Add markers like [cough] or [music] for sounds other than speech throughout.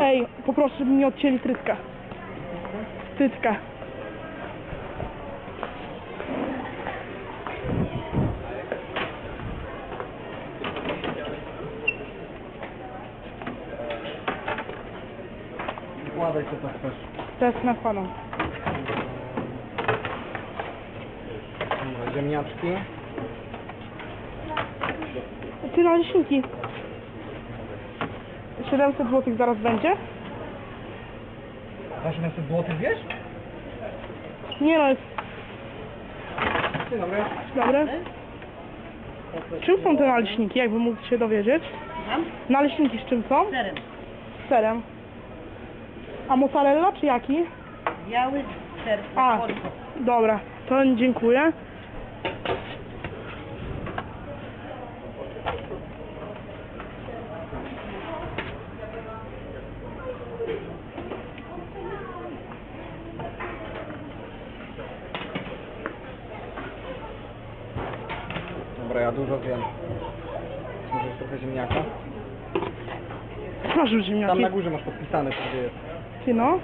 Ej, poproszę, żeby mi odcięli trytkę. Trytkę. Wkładaj co to chcesz. Teraz nakładam. Ziemniaczki. Ty naleśniki. 700 zł zaraz będzie? Za 700 zł wiesz? Nie no, jest Dzień dobry. dobre. Czym są te naleśniki, jakby mógł się dowiedzieć? Naleśniki z czym są? Serem. Z serem. A mozzarella czy jaki? Biały ser. A, dobra, to dziękuję. Dobra, ja dużo wiem. Może trochę ziemniaka. Masz już Tam ziemniaki. na górze masz podpisane, co gdzie jest. Ty no.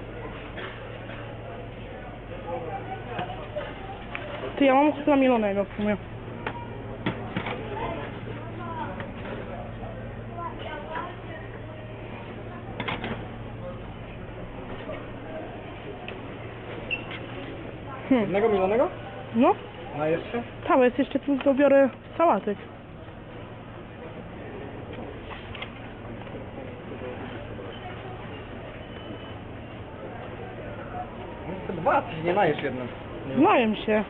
Ty, ja mam ochotę na mielonego w sumie. Hmm. Jednego mielonego? No, Na jeszcze? tam jest jeszcze tu dobiorę sałatek. Te Dwa, się nie najesz jednym. Znają się.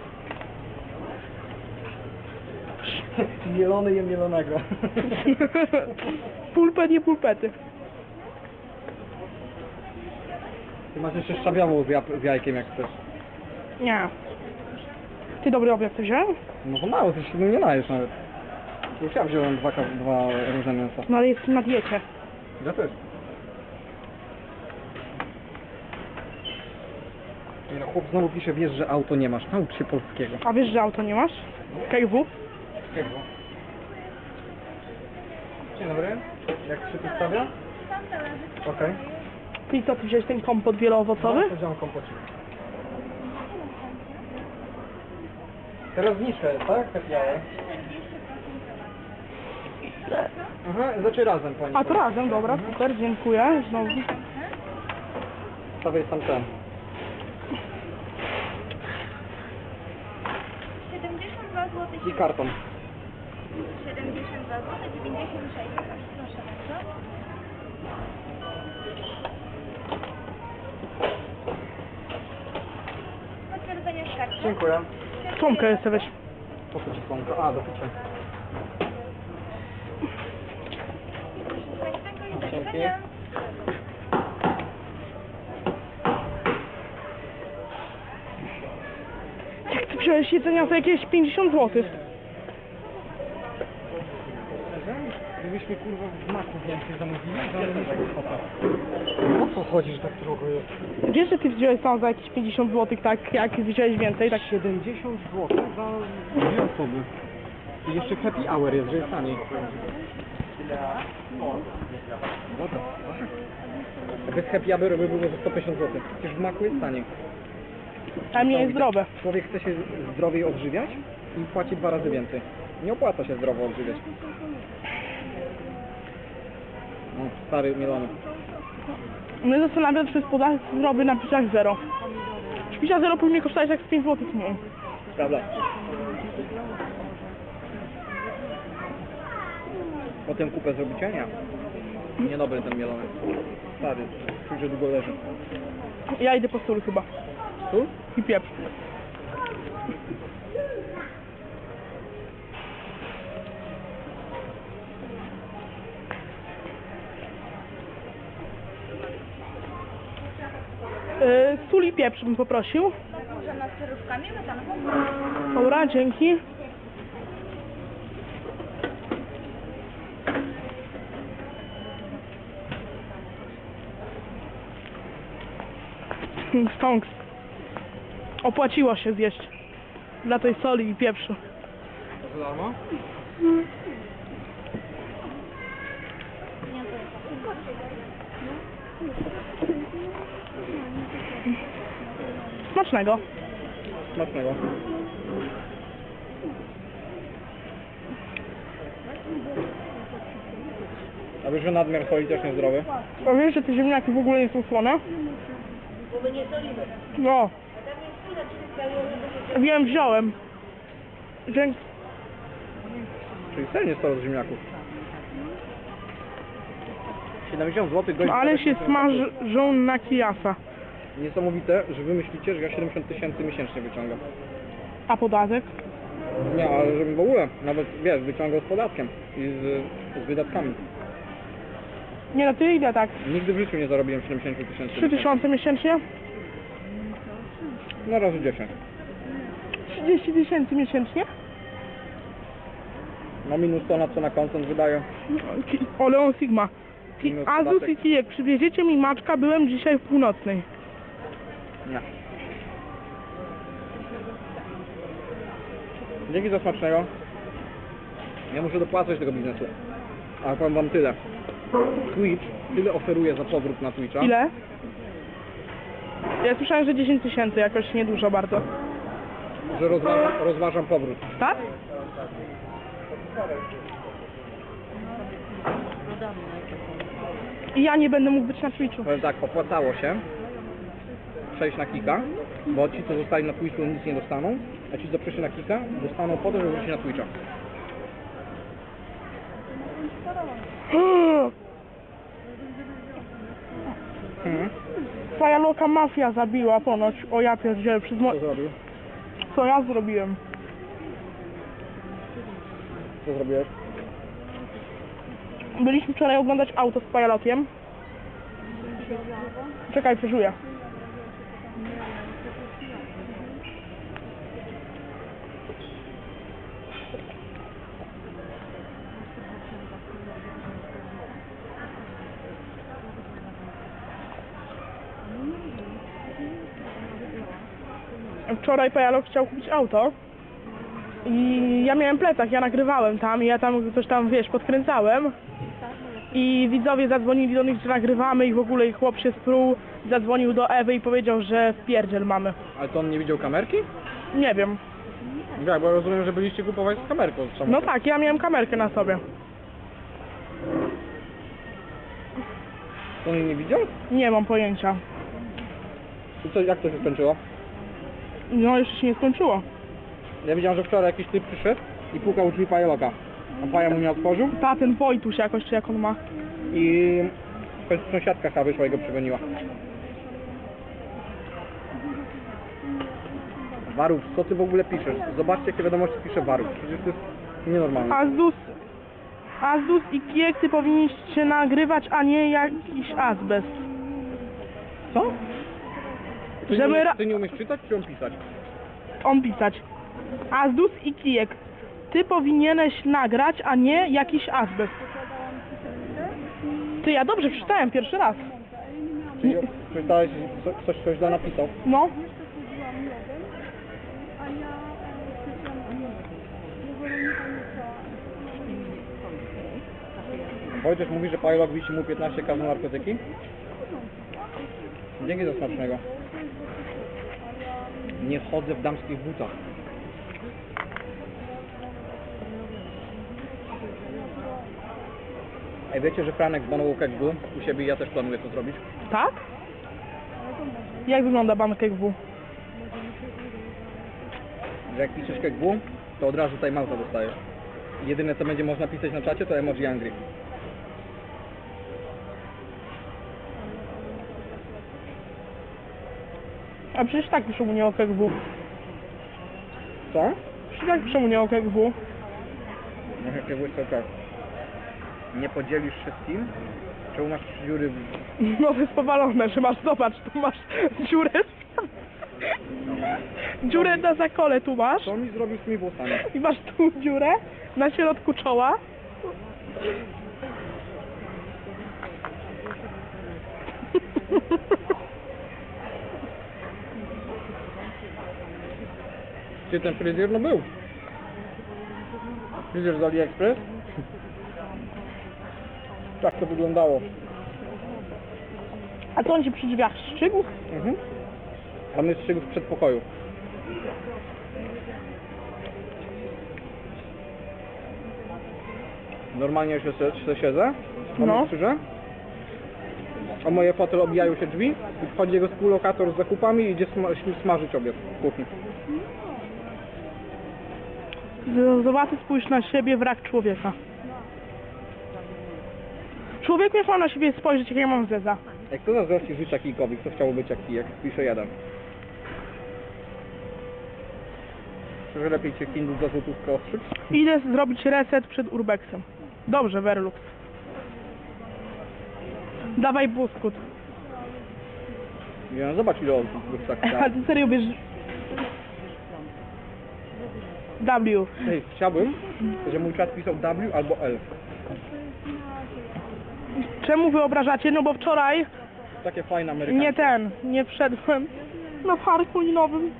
Mielony je mielonego. Pulpet nie pulpety. Ty masz jeszcze szczawiową z, jab- z jajkiem jak chcesz. Nie. Ty dobry obiad to wziąłem? No to mało, ty się tym nie najesz nawet. Już ja wziąłem dwa, dwa różne mięsa. No ale jest na diecie. Ja też. No, chłop znowu pisze, wiesz, że auto nie masz. Naucz się polskiego. A wiesz, że auto nie masz? KW? Jakiego? Dzień dobry. Jak się tu stawia? Okej. Ty co, ty wziąłeś ten kompot wieloowocowy? No, wziąłem kompocik. Teraz jest, tak? Tak białe. Aha, znaczy razem pani. A to razem, dobra, super, dziękuję. Znowu. Stawiaj sam ten. 72 zł, I karton. 72 zł, 96 groszy. Proszę bardzo. Potwierdzenie z kartą. Dziękuję. Tomkę jeszcze weź. Po co ci słonko? A, do picia. Dzięki. Jak ty wziąłeś jedzenia za jakieś 50 zł? Gdybyśmy kurwa w maku więcej zamówili, to nie tak kwota. O co chodzisz tak drogo jest? Wiesz, że ty wziąłeś tam za jakieś 50 zł, tak jak wziąłeś więcej, tak 70 zł za dwie osoby. I jeszcze happy hour jest, że jest taniej. Dobra. Bez happy hour by było za 150 zł. Przecież w maku jest taniej. a mnie jest zdrowe. Człowiek chce się zdrowiej odżywiać i płaci dwa razy więcej. Nie opłaca się zdrowo odżywiać. No, stary mielony. Mnie zastanawia, czy jest podatek zdrowy na piciach zero. Picia zero powinien kosztować jak z 5 zł mniej. Prawda. Potem kupę zrobicie? Nie. Niedobry ten mielony. Stary, czuć, że długo leży. Ja idę po sól chyba. Tu? I pieprz. Sól i pieprz bym poprosił. Może nad cerówkami metanową? Dobra, dzięki. [laughs] Stonks. Opłaciło się zjeść. Dla tej soli i pieprzu. To za darmo? Nie, to jest. Smacznego. Smacznego. A wiesz, że nadmiar soli też niezdrowy? A wiesz, że te ziemniaki w ogóle nie są słone? No. Wiem, wziąłem. Dzięki. Czyli sen jest to z ziemniaków. 70 zł gość. Ale się smażą na kijasa. Niesamowite, że wy myślicie, że ja 70 tysięcy miesięcznie wyciągam. A podatek? Nie, ale żebym w ogóle, nawet wiesz, wyciągał z podatkiem i z, z wydatkami. Nie no, ty ile tak? Nigdy w życiu nie zarobiłem 70 tysięcy. 3000 miesięcznie? No razy 10. 30 tysięcy miesięcznie? No minus to na co na koncert wydaję. Ki- Oleon Sigma. Ki- Minus Azus podatek. i kijek, przywieziecie mi maczka, byłem dzisiaj w północnej. Nie. Dzięki za smacznego. Ja muszę dopłacać tego biznesu. Ale powiem wam tyle. Twitch tyle oferuje za powrót na Twitcha. Ile? Ja słyszałem, że 10 tysięcy, jakoś niedużo bardzo. Że rozważam, rozważam powrót. Tak? I ja nie będę mógł być na Twitchu. Powiem tak, opłacało się przejść na Kika, bo ci co zostali na Twitchu nic nie dostaną, a ci co przeszli na Kika dostaną po to, żeby wrócić na Twitcha. Twoja loka mafia zabiła ponoć. O ja pierdzielę, przez mo- Co zrobił? Co ja zrobiłem? Co zrobiłeś? Byliśmy wczoraj oglądać auto z Pajalokiem. Czekaj, przeżuję. Wczoraj Pajalok chciał kupić auto i ja miałem plecak, ja nagrywałem tam i ja tam coś tam, wiesz, podkręcałem i widzowie zadzwonili do nich, że nagrywamy i w ogóle i chłop się spruł, zadzwonił do Ewy i powiedział, że w pierdziel mamy. Ale to on nie widział kamerki? Nie wiem. Tak, bo rozumiem, że byliście kupować z kamerką. z No tak, ja miałem kamerkę na sobie. To on nie widział? Nie mam pojęcia. I co, jak to się skończyło? No jeszcze się nie skończyło. Ja widziałem, że wczoraj jakiś typ przyszedł i pukał drzwi Pajoloka. A Paja mu nie otworzył Ta, ten Wojtuś jakoś, czy jak on ma. i w końcu sąsiadka chyba wyszła i go przegoniła. Warów, co ty w ogóle piszesz? Zobaczcie, jakie wiadomości pisze Warów. Przecież to jest nienormalne. Azdus, Azdus i Kijek, ty powinniście nagrywać, a nie jakiś azbest. Co? Ty, Żeby nie, ra- ty nie umiesz czytać, czy on pisać? On pisać. Azdus i Kijek, ty powinieneś nagrać, a nie jakiś azbest. Ty, ja dobrze przeczytałem pierwszy raz. Czyli czytałeś, co- ktoś coś źle napisał. No, Wojciech mówi, że Pajolok wisi mu 15 kaz na narkotyki. Dzięki za smacznego. Nie chodzę w damskich butach. Ej, wiecie, że Franek banował KGW u siebie i ja też planuję to zrobić? tak? Jak wygląda bank W? Że jak piszesz KGW, to od razu time outa dostajesz. Jedyne co będzie można pisać na czacie to emoji angry. A przecież tak piszą mnie o KGW. Co? Przecież tak piszą mnie o KGW. No jakie błysko tak. Nie podzielisz się z kim? Czemu masz dziury w... No to jest powalone, że masz, zobacz, tu masz dziurę. Dziurę na zakole tu masz. Co mi zrobił z tymi włosami? I masz tu dziurę na środku czoła. Gdzie ten fryzjer? No był. Fryzjer z AliExpress. [laughs] Tak to wyglądało. A co on ci przy drzwiach szczygł? Mhm. Tam jest szyb w przedpokoju. Normalnie się, się siedzę, mam No. no. krzyże, a moje fotel obijają się drzwi i wchodzi jego współlokator z zakupami i idzie sma smażyć obiad w kuchni. Zobaczy, spójrz na siebie, wrak człowieka. Człowiek miał na siebie spojrzeć, jak ja mam zeza. Jak to zazdrości życia kijkowi, kto chciałby być jak kijek? Pisze jeden. Czy lepiej cię Kindle za złotówkę ostrzyć? Idę zrobić reset przed urbexem. Dobrze, Verlux. Dawaj buskut. Nie, no zobacz ile osób tak [laughs] A ty serio bierz... W. Ej, chciałbym, że mój czat pisał W albo L. Czemu wyobrażacie? No bo wczoraj Takie fajne amerykańskie. nie ten, nie wszedłem na parku linowym.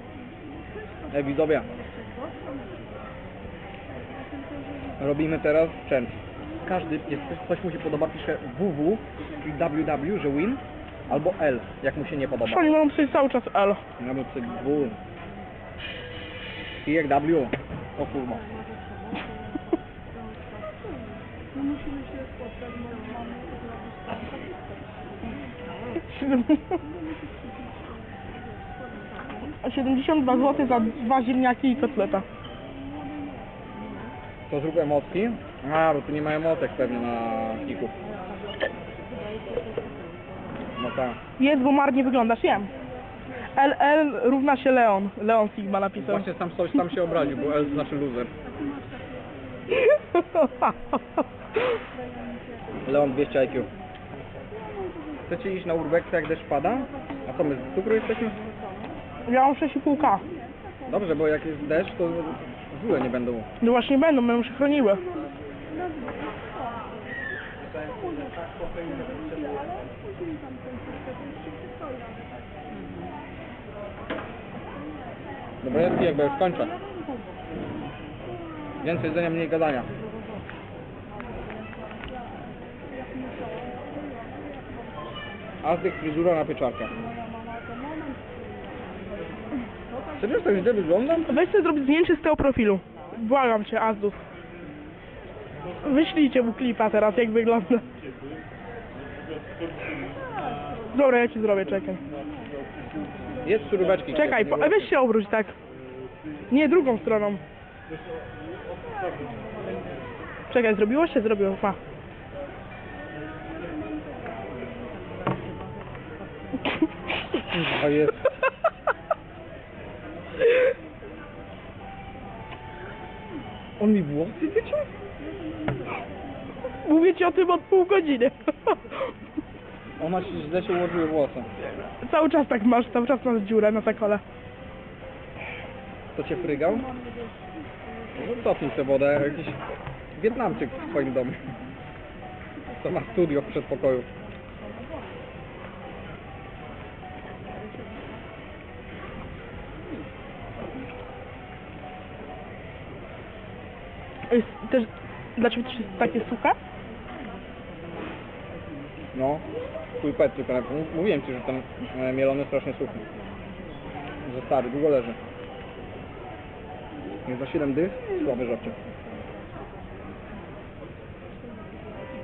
Ej, widzowie. Robimy teraz challenge. Każdy, jak coś mu się podoba, pisze WW, czyli WW, że win, albo L, jak mu się nie podoba. Oni mam sobie cały czas L. Ja bym sobie W. I jak W. O kurwa. A 72 zł za dwa ziemniaki i kotleta. To zrób emotki. A, bo tu nie ma emotek pewnie na kiku. No tak. Jest, bo marnie wyglądasz, wiem. LL równa się Leon. Leon Sigma napisał. Właśnie sam, coś tam się obraził, bo L znaczy loser. Leon 200 IQ. Chcecie iść na Urbexa jak deszcz pada? A co my z cukru jesteśmy? ja mam 6,5k. Dobrze, bo jak jest deszcz, to złe nie będą. No właśnie będą, będą się chroniły. Dobra, jest jak już kończę. Więcej jedzenia, mniej gadania. Aztek fryzura na pieczarkę. Serio, tak źle wyglądam? Weź sobie zrobić zdjęcie z tego profilu. Błagam cię, Azdów. Wyślijcie mu klipa teraz, jak wygląda. Dobra, ja ci zrobię, czekaj. Jest suróweczki. Czekaj, po, weź się obróć tak. Nie, drugą stroną. Czekaj, zrobiło się? Zrobiło, ma. A jest. On mi włosy wyciął? Mówię ci o tym od pół godziny. Ona się źle się ułożyły włosy. Cały czas tak masz, cały czas masz dziurę na zakole. To cię frygał? No cofnij tę wodę, jakiś Wietnamczyk w swoim domu. To ma studio w przedpokoju. Jest też, dla ciebie też jest takie suche? No, twój pet tylko. Mów- Mówiłem ci, że ten e, mielony strasznie suchy. Że stary, długo leży. Jest za 7 dych, słabe rzeczy.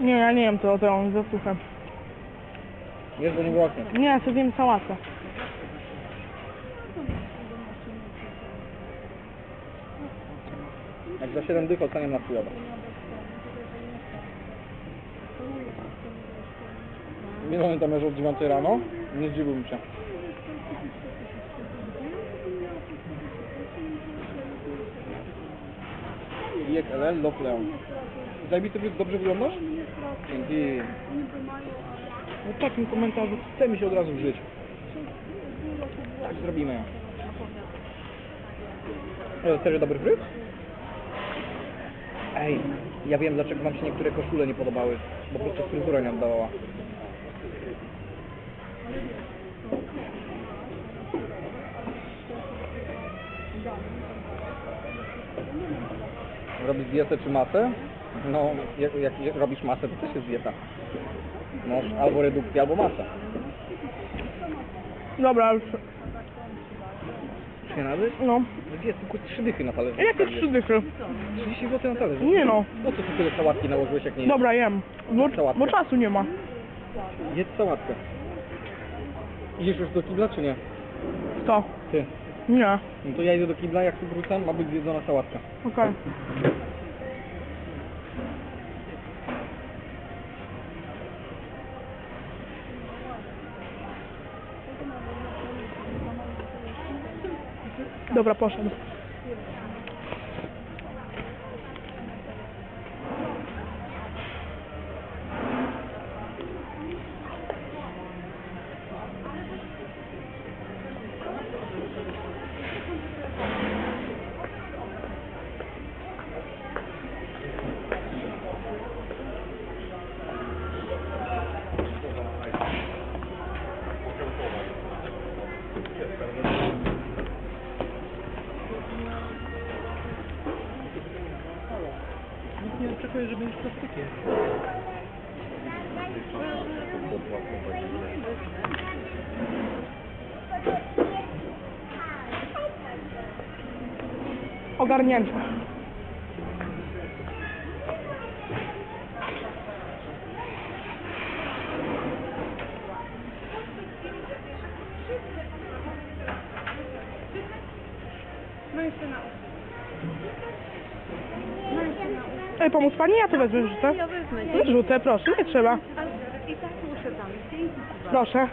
Nie, ja nie wiem to, to on za suche. Jest do niego okno. Nie, ja sobie wiem sałatę. Jak za 7 dych oceniam na chujowo. Nie pamiętam, że od 9 rano. Nie zdziwiłbym się. Jek LL, Love Leon. Zajebisty, wy- dobrze wyglądasz? Dzięki. No w takim komentarzu chce mi się od razu wżyć. Tak zrobimy. Serio dobry fryz? Ej, ja wiem dlaczego wam się niektóre koszule nie podobały. Bo po prostu fryzura nie oddawała. Robić dietę czy masę? No, jak, jak robisz masę, to też jest dieta. Masz albo redukcja, albo masa. Dobra, już. Się nady? No. Jest tylko trzy dychy na talerzu. Jakie trzy dychy? 30 zł na talerzu. Nie no. Po co ty tyle sałatki nałożyłeś, jak nie jesz? Dobra, jem. Bo, Sałatkę. bo czasu nie ma. Jedz sałatkę. Idziesz już do kibla, czy nie? Co? Ty. Nie. No to ja idę do kibla, jak tu wrócę, ma być zjedzona sałatka. Okej. Dobra, poszedł. Ogarnięte. No jeszcze na Ej, pomóc pani? Ja to wezmę, rzucę. Ja wezmę. Nie rzucę, proszę, nie trzeba. I tak muszę tam. Dzięki. Proszę.